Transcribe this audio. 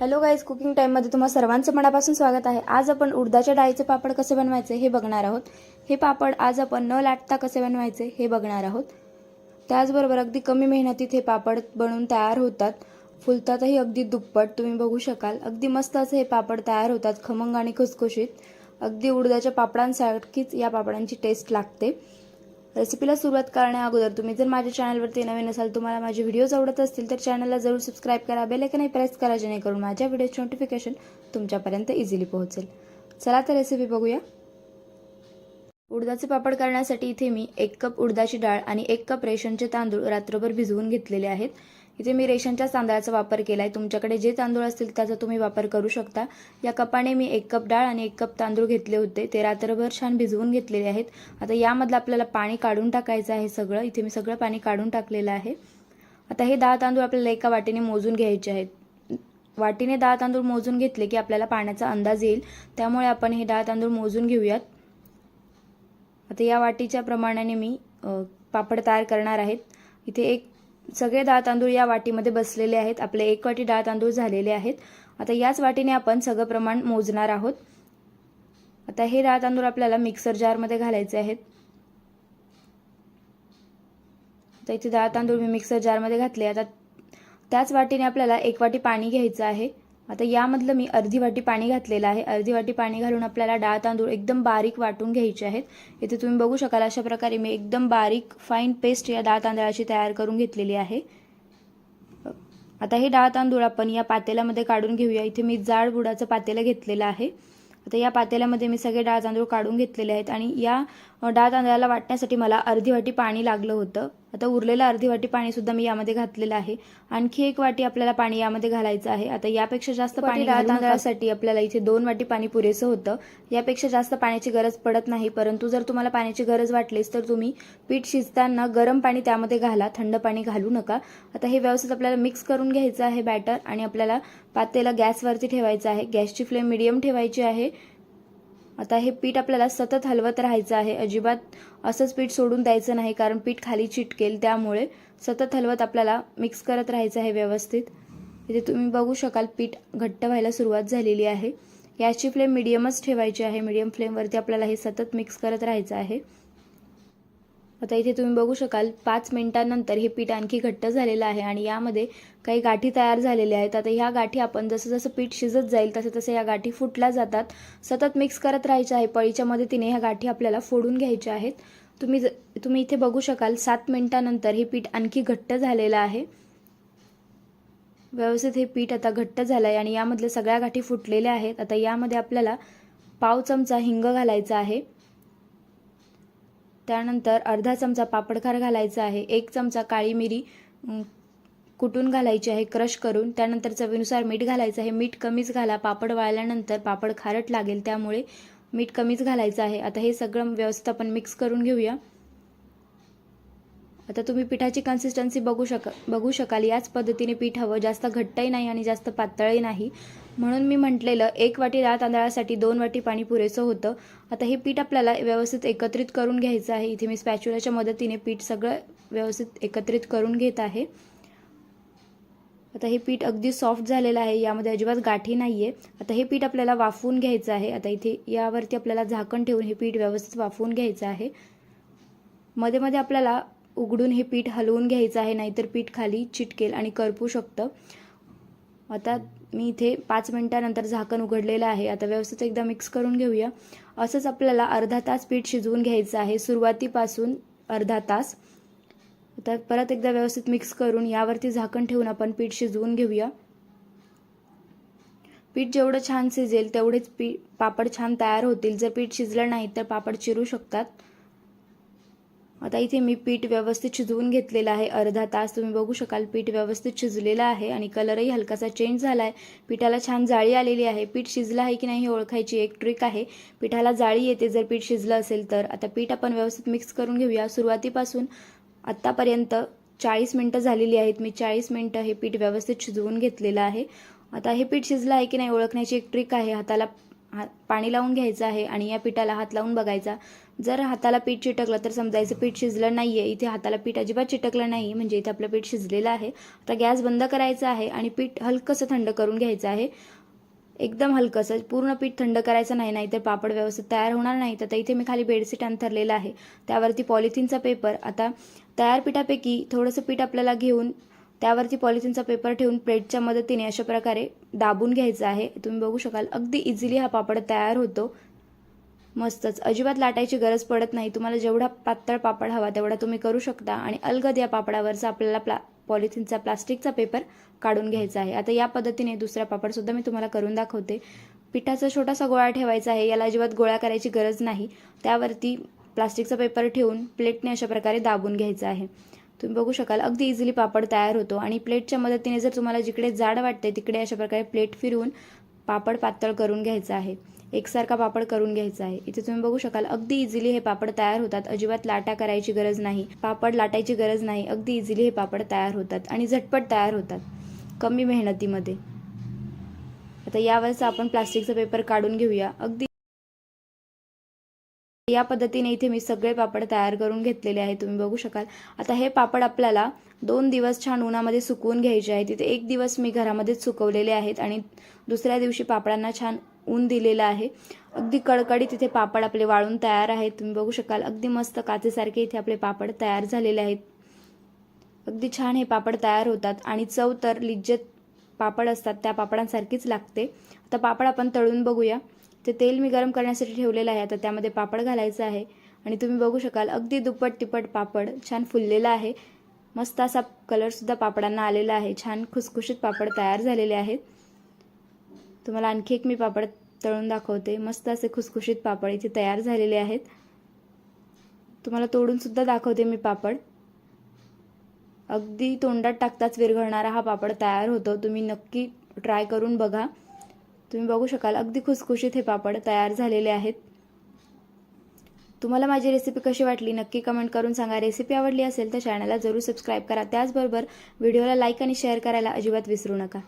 Hello guys cooking टाईममध्ये तुम्हा सर्वांचं मनापासून स्वागत आहे. आज आपण उडदाच्या डाळीचे पापड कसे बनवायचे हे बघणार आहोत. हे पापड आज आपण न लाटता कसे बनवायचे हे बघणार आहोत. त्याचबरोबर अगदी कमी मेहनतीत हे पापड बनवून तयार होतात. फुलतातही अगदी दुप्पट तुम्ही बघू शकाल. अगदी मस्त असे हे पापड तयार होतात खमंग आणि खुसखुशीत. अगदी उडदाच्या पापडांसारखीच या पापडांची टेस्ट लागते. रेसिपीला सुरुवात करण्या अगोदर तुम्ही जर माझ्या चॅनलवरती नवीन असाल तुम्हाला माझे व्हिडिओज आवडत असतील तर चॅनलला जरूर सबस्क्राईब करा बेलेकनही प्रेस करा जेणेकरून माझ्या व्हिडिओचे नोटिफिकेशन तुमच्यापर्यंत इझिली पोहोचेल. चला तर रेसिपी बघूया. उडदाचे पापड करण्यासाठी इथे मी एक कप उडदाची डाळ आणि एक कप रेशनचे तांदूळ रात्रभर भिजवून घेतलेले आहेत. इथे मी रेशनच्या तांदळाचा वापर केला आहे तुमच्याकडे जे तांदूळ असतील त्याचा तुम्ही वापर करू शकता. या कपाने मी एक कप डाळ आणि एक कप तांदूळ घेतले होते. ते रात्रभर छान भिजवून घेतलेले आहेत. आता यामधलं आपल्याला पाणी काढून टाकायचं आहे सगळं. इथे मी सगळं पाणी काढून टाकलेलं आहे. आता हे डाळ तांदूळ आपल्याला एका वाटीने मोजून घ्यायचे आहेत. वाटीने दहा तांदूळ मोजून घेतले की आपल्याला पाण्याचा अंदाज येईल. त्यामुळे आपण हे डाळ तांदूळ मोजून घेऊयात. आता या वाटीच्या प्रमाणाने मी पापड तयार करणार आहेत. इथे एक सगळे डाळ तांदूळ या वाटीमध्ये बसलेले आहेत. आपले एक वाटी डाळ तांदूळ झालेले आहेत. आता याच वाटीने आपण सगळं प्रमाण मोजणार आहोत. आता हे डाळ तांदूळ आपल्याला मिक्सर जारमध्ये घालायचे आहेत. आता इथे डाळ तांदूळ मी मिक्सर जारमध्ये घातले. आता त्याच वाटीने आपल्याला एक वाटी पाणी घ्यायचं आहे. आता यामधलं मी अर्धी वाटी पाणी घातलेलं आहे. अर्धी वाटी पाणी घालून आपल्याला डाळ तांदूळ एकदम बारीक वाटून घ्यायचे आहेत. इथे तुम्ही बघू शकाल अशा प्रकारे मी एकदम बारीक फाईन पेस्ट या डाळ तांदळाची तयार करून घेतलेली आहे. आता हे डाळ तांदूळ आपण या पातेल्यामध्ये काढून घेऊया. इथे मी जाड बुडाचं पातेलं घेतलेलं आहे. आता या पातेल्यामध्ये मी सगळे डाळ तांदूळ काढून घेतलेले आहेत आणि या डाळ तांदळाला वाटण्यासाठी मला अर्धी वाटी पाणी लागलं होतं. आता उरलेलं अर्धी वाटी पाणी सुद्धा मी यामध्ये घातलेलं आहे. आणखी एक वाटी आपल्याला पाणी यामध्ये घालायचं आहे. आता यापेक्षा जास्त पाणी तांदळासाठी आपल्याला इथे दोन वाटी पाणी पुरेसं होतं. यापेक्षा जास्त पाण्याची गरज पडत नाही परंतु जर तुम्हाला पाण्याची गरज वाटलीच तर तुम्ही पीठ शिजताना गरम पाणी त्यामध्ये घाला थंड पाणी घालू नका. आता हे व्यवस्थित आपल्याला मिक्स करून घ्यायचं आहे बॅटर आणि आपल्याला पातेला गॅसवरती ठेवायचं आहे. गॅसची फ्लेम मिडियम ठेवायची आहे. आता हे पीठ आपल्याला सतत हलवत राहायचं आहे. अजिबात असंच पीठ सोडून द्यायचं नाही कारण पीठ खाली चिटकेल त्यामुळे सतत हलवत आपल्याला मिक्स करत राहायचं आहे व्यवस्थित. इथे तुम्ही बघू शकाल पीठ घट्ट व्हायला सुरुवात झालेली आहे. गॅसची फ्लेम मिडियमच ठेवायची आहे. मिडियम फ्लेमवरती आपल्याला हे सतत मिक्स करत राहायचं आहे. आता इथे तुम्ही बघू शकाल पाच मिनिटांनंतर हे पीठ आणखी घट्ट झालेलं आहे आणि यामध्ये काही गाठी तयार झालेल्या आहेत. आता ह्या गाठी आपण जसं जसं पीठ शिजत जाईल तसं तसं या गाठी फुटल्या जातात. सतत मिक्स करत राहायच्या आहे. पळीच्या मदतीने ह्या गाठी आपल्याला फोडून घ्यायच्या आहेत. तुम्ही ज तुम्ही इथे बघू शकाल सात मिनिटानंतर हे पीठ आणखी घट्ट झालेलं आहे. व्यवस्थित हे पीठ आता घट्ट झालं आहे आणि यामधल्या सगळ्या गाठी फुटलेल्या आहेत. आता यामध्ये आपल्याला पाव चमचा हिंग घालायचा आहे. त्यानंतर अर्धा चमचा पापडखार घालायचा आहे एक चमचा काळी मिरी कुटून घालायची आहे क्रश करून. त्यानंतर चवीनुसार मीठ घालायचं आहे. मीठ कमीच घाला. पापड वाळल्यानंतर पापड खारट लागेल त्यामुळे मीठ कमीच घालायचं आहे. आता हे सगळं व्यवस्थित आपण मिक्स करून घेऊया. आता तुम्ही पिठाची कन्सिस्टन्सी बघू शक बघू शकाल. याच पद्धतीने पीठ हवं. जास्त घट्टही नाही आणि जास्त पातळही नाही. म्हणून मी म्हटलेलं एक वाटी डाळ तांदळासाठी दोन वाटी पाणी पुरेसं होतं. आता हे पीठ आपल्याला व्यवस्थित एकत्रित करून घ्यायचं आहे. इथे मी स्पॅच्युलाच्या मदतीने पीठ सगळं व्यवस्थित एकत्रित करून घेत आहे. आता हे पीठ अगदी सॉफ्ट झालेलं आहे. यामध्ये अजिबात गाठी नाही आहे आता हे पीठ आपल्याला वाफवून घ्यायचं आहे. आता इथे यावरती आपल्याला झाकण ठेवून हे पीठ व्यवस्थित वाफवून घ्यायचं आहे. मध्ये मध्ये आपल्याला उघडून हे पीठ हलवून घ्यायचं आहे. नाहीतर पीठ खाली चिटकेल आणि करपू शकतं. आता मी इथे पाच मिनटानंतर झाकण उघडलेलं आहे. आता व्यवस्थित एकदा मिक्स करून घेऊया. असंच आपल्याला अर्धा तास पीठ शिजवून घ्यायचं आहे. सुरुवातीपासून अर्धा तास. आता परत एकदा व्यवस्थित मिक्स करून यावरती झाकण ठेवून आपण पीठ शिजवून घेऊया. पीठ जेवढं छान शिजेल तेवढेच पी पापड छान तयार होतील. जर पीठ शिजलं नाही तर पापड चिरू शकतात. आता इथे मी पीठ व्यवस्थित शिजवून घेतलेलं आहे. अर्धा तास तुम्ही बघू शकाल पीठ व्यवस्थित शिजलेलं आहे आणि कलरही हलकासा चेंज झाला आहे पिठाला छान जाळी आलेली आहे. पीठ शिजलं आहे की नाही हे ओळखायची एक ट्रिक आहे. पिठाला जाळी येते जर पीठ शिजलं असेल तर. आता पीठ आपण व्यवस्थित मिक्स करून घेऊया. सुरुवातीपासून आत्तापर्यंत चाळीस मिनटं झालेली आहेत. मी चाळीस मिनटं हे पीठ व्यवस्थित शिजवून घेतलेलं आहे. आता हे पीठ शिजलं आहे की नाही ओळखण्याची एक ट्रिक आहे. हाताला हा पाणी लावून घ्यायचं आहे आणि या पिठाला हात लावून बघायचा. जर हाताला पीठ चिटकलं तर समजायचं पीठ शिजलं नाही आहे इथे हाताला पीठ अजिबात चिटकलं नाही. म्हणजे इथे आपलं पीठ शिजलेलं आहे. आता गॅस बंद करायचा आहे आणि पीठ हलकंसं थंड करून घ्यायचं आहे. एकदम हलकंसं. पूर्ण पीठ थंड करायचं नाही नाही तर पापड व्यवस्थित तयार होणार नाही. तर इथे मी खाली बेडशीट अंथरलेलं आहे. त्यावरती पॉलिथिनचा पेपर. आता तयार पिठापैकी थोडंसं पीठ आपल्याला घेऊन त्यावरती पॉलिथिनचा पेपर ठेवून प्लेटच्या मदतीने अशा प्रकारे दाबून घ्यायचं आहे. तुम्ही बघू शकाल अगदी इझिली हा पापड तयार होतो. मस्तच. अजिबात लाटायची गरज पडत नाही. तुम्हाला जेवढा पातळ पापड हवा तेवढा तुम्ही करू शकता आणि अलगद या पापडावरचा आपल्याला प्ला पॉलिथिनचा प्लास्टिकचा पेपर काढून घ्यायचा आहे. आता या पद्धतीने दुसरा पापडसुद्धा मी तुम्हाला करून दाखवते. पिठाचा छोटासा गोळा ठेवायचा आहे. याला अजिबात गोळा करायची गरज नाही. त्यावरती प्लास्टिकचा पेपर ठेवून प्लेटने अशा प्रकारे दाबून घ्यायचं आहे. तुम्ही बघू शकाल. अगदी इझिली पापड तयार होतो. आणि प्लेटच्या मदतीने जर तुम्हाला जिकडे जाड वाटते तिकडे अशा प्रकारे प्लेट फिरवून पापड पातळ करून घ्यायचा आहे. एकसारखा पापड करून घ्यायचा आहे. इथे तुम्ही बघू शकाल अगदी इझिली हे पापड तयार होतात. अजिबात लाटा करायची गरज नाही. पापड लाटायची गरज नाही. अगदी इझिली हे पापड तयार होतात आणि झटपट तयार होतात. कमी मेहनतीमध्ये. आता यावरचा आपण प्लास्टिकचा पेपर काढून घेऊया. अगदी या पद्धतीने इथे मी सगळे पापड तयार करून घेतलेले आहे तुम्ही बघू शकाल. आता हे पापड आपल्याला दोन दिवस छान उन्हामध्ये सुकवून घ्यायचे आहे. तिथे एक दिवस मी घरामध्येच सुकवलेले आहेत आणि दुसऱ्या दिवशी पापडांना छान ऊन दिलेलं आहे. अगदी कडकडीत तिथे पापड आपले वाळून तयार आहेत तुम्ही बघू शकाल. अगदी मस्त काचेसारखे इथे आपले पापड तयार झालेले आहेत. अगदी छान हे पापड तयार होतात आणि चव तर लिज्जत पापड असतात त्या पापडांसारखीच लागते. आता पापड आपण तळून बघूया. ते तेल मी गरम करण्यासाठी ठेवलेलं आहे. आता त्यामध्ये पापड घालायचं आहे. आणि तुम्ही बघू शकाल अगदी दुप्पट तिप्पट पापड छान फुललेला आहे. मस्त असा कलरसुद्धा पापडांना आलेला आहे. छान खुसखुशीत पापड तयार झालेले आहेत. तुम्हाला आणखी एक मी पापड तळून दाखवते. मस्त असे खुसखुशीत पापड इथे तयार झालेले आहेत. तुम्हाला तोडूनसुद्धा दाखवते मी पापड. अगदी तोंडात टाकताच विरघळणारा हा पापड तयार होतो. तुम्ही नक्की ट्राय करून बघा. तुम्ही बघू शकाल अगदी खुसखुशीत हे पापड तयार झालेले आहेत. तुम्हाला माझी रेसिपी कशी वाटली नक्की कमेंट करून सांगा. रेसिपी आवडली असेल तर चॅनलला जरूर सबस्क्राईब करा. त्याचबरोबर व्हिडिओला लाईक आणि शेअर करायला अजिबात विसरू नका.